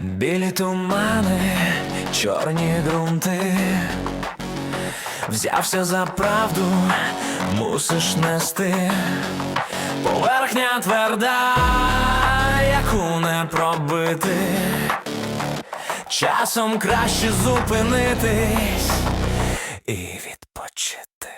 Білі тумани, чорні ґрунти, взявся за правду, мусиш нести. Поверхня тверда, яку не пробити. Часом краще зупинитись і відпочити.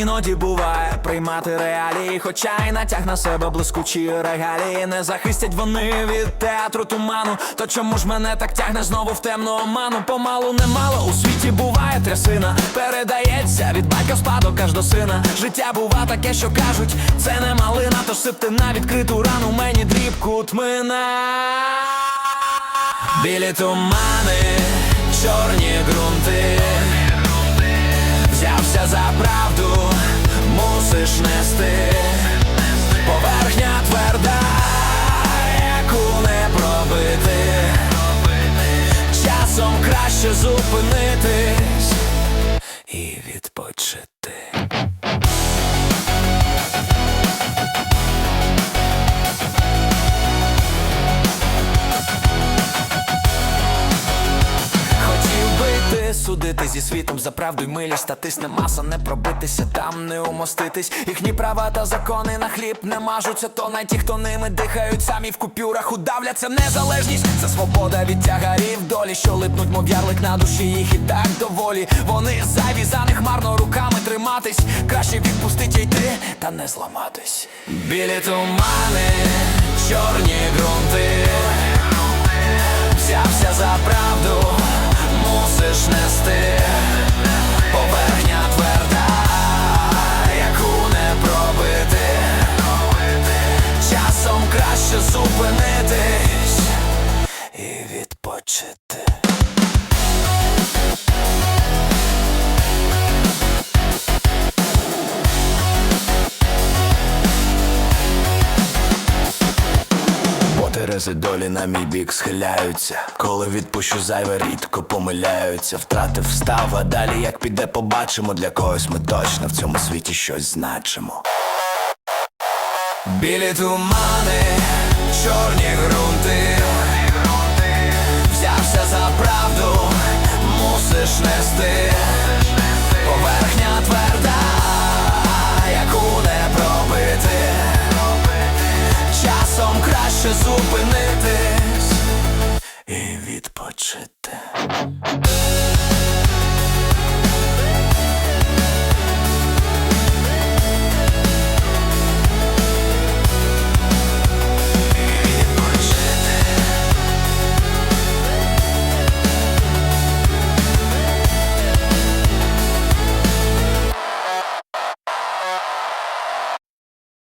Іноді буває приймати реалії, хоча й натяг на себе блискучі регалії. Не захистять вони від театру туману. То чому ж мене так тягне знову в темну оману? Помалу немало у світі буває трясина. Передається від батька спадок аж до сина. Життя бува таке, що кажуть, це не малина, тож сипте на відкриту рану мені дрібку тмина. Білі тумани, чорні ґрунти. Взявся за правду, Часом краще ти зі світом за правду й милість Та тисне маса не пробитися, там не умоститись. Їхні права та закони на хліб не мажуться. То най ті, хто ними дихають, самі в купюрах удавляться. Незалежність Це свобода від тягарів долі, що липнуть, мов ярлик на душі їх і так доволі. Вони зайві, за них марно руками триматись. Краще відпустить йти та не зламатись. Білі тумани, і Терези долі на мій бік схиляються. Коли відпущу зайве, рідко помиляються. Втратив встав, а далі як піде, побачимо. Для когось ми точно в цьому світі щось значимо. Білі тумани, чорні ґрунти.